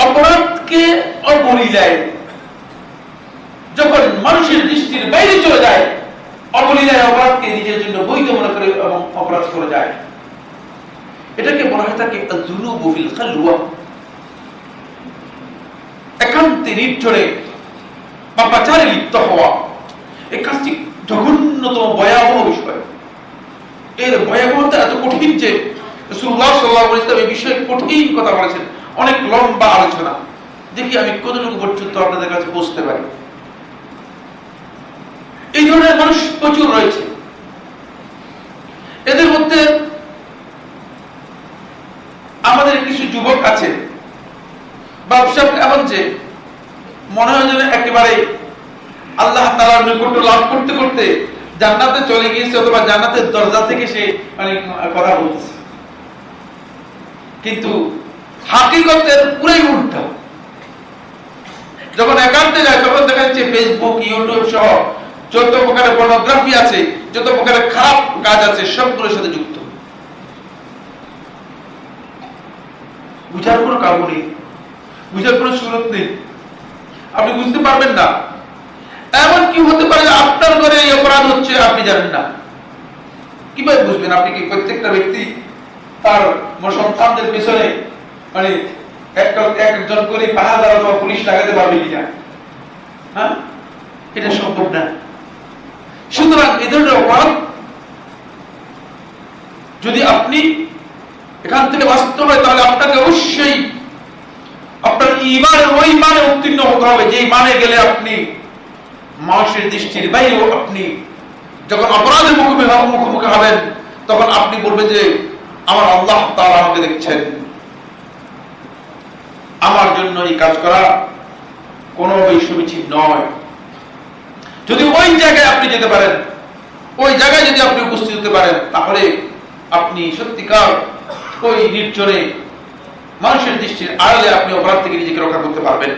অপরাধকে অবলীলায় যখন মানুষের দৃষ্টির বাইরে চলে যায় অবলীলায় অপরাধকে নিজের জন্য বৈধ মনে করে এবং অপরাধ করে যায়। এটাকে বলা হয় খালওয়া। একান্তে নির্ঝরে বা পাচারে লিপ্ত হওয়া। এই কাজটি জঘন্যতম, ভয়াবহ বিষয়। এর ভয়াবহতা এত কঠিন যে রাসূলুল্লাহ সাল্লাল্লাহু আলাইহি এই বিষয়ে কঠিন কথা বলেছেন। অনেক লম্বা আলোচনা। দেখি আমি কতটুকু পর্যন্ত আপনাদের কাছে বুঝতে পারি। এই ধরনের মানুষ প্রচুর রয়েছে। এদের মধ্যে আমাদের কিছু যুবক আছে। ব্যবসা এমন যে, মনে হয় যেন একেবারে আল্লাহ তালার নৈকট্য লাভ করতে করতে জান্নাতে চলে গিয়েছে অথবা জান্নাতের দরজা থেকে সে মানে কথা বলতেছে। কিন্তু হাকিকতের পুরাই উল্টা। যখন একান্তে যায়, তখন দেখা যাচ্ছে ফেসবুক ইউটিউব সহ যত প্রকারের পর্নোগ্রাফি আছে, যত প্রকারের খারাপ কাজ আছে, সবগুলোর সাথে যুক্ত। বুঝার কোনো নেই। বুঝার কোনো সুরত নেই। আপনি বুঝতে পারবেন না। এমন কি হতে পারে আপনার ঘরে এই অপরাধ হচ্ছে, আপনি জানেন না। কীভাবে বুঝবেন? আপনি কি প্রত্যেকটা ব্যক্তি তার সন্তানদের পেছনে মানে একজন করে পাহাড় অথবা পুলিশ লাগাতে পারবে কিনা? হ্যাঁ? এটা সম্ভব না। সুতরাং এ ধরনের অপরাধ যদি আপনি এখান থেকে বাঁচতে হয়, তাহলে আপনাকে অবশ্যই আপনার ইমানের ওই মানে উত্তীর্ণ হতে হবে। যেই মানে গেলে আপনি মানুষের দৃষ্টির বাইরেও আপনি যখন অপরাধের মুখোমুখি মুখোমুখি হবেন, তখন আপনি বলবেন যে, আমার আল্লাহ তাআলা আমাকে দেখছেন। আমার জন্য এই কাজ করা কোনো সুবিচিত নয়। যদি ওই জায়গায় আপনি যেতে পারেন, ওই জায়গায় যদি আপনি উপস্থিত হতে পারেন, তাহলে আপনি সত্যিকার ওই নির্জনে মানুষের দৃষ্টির আড়ালে আপনি অপরাধ থেকে নিজেকে রক্ষা করতে পারবেন।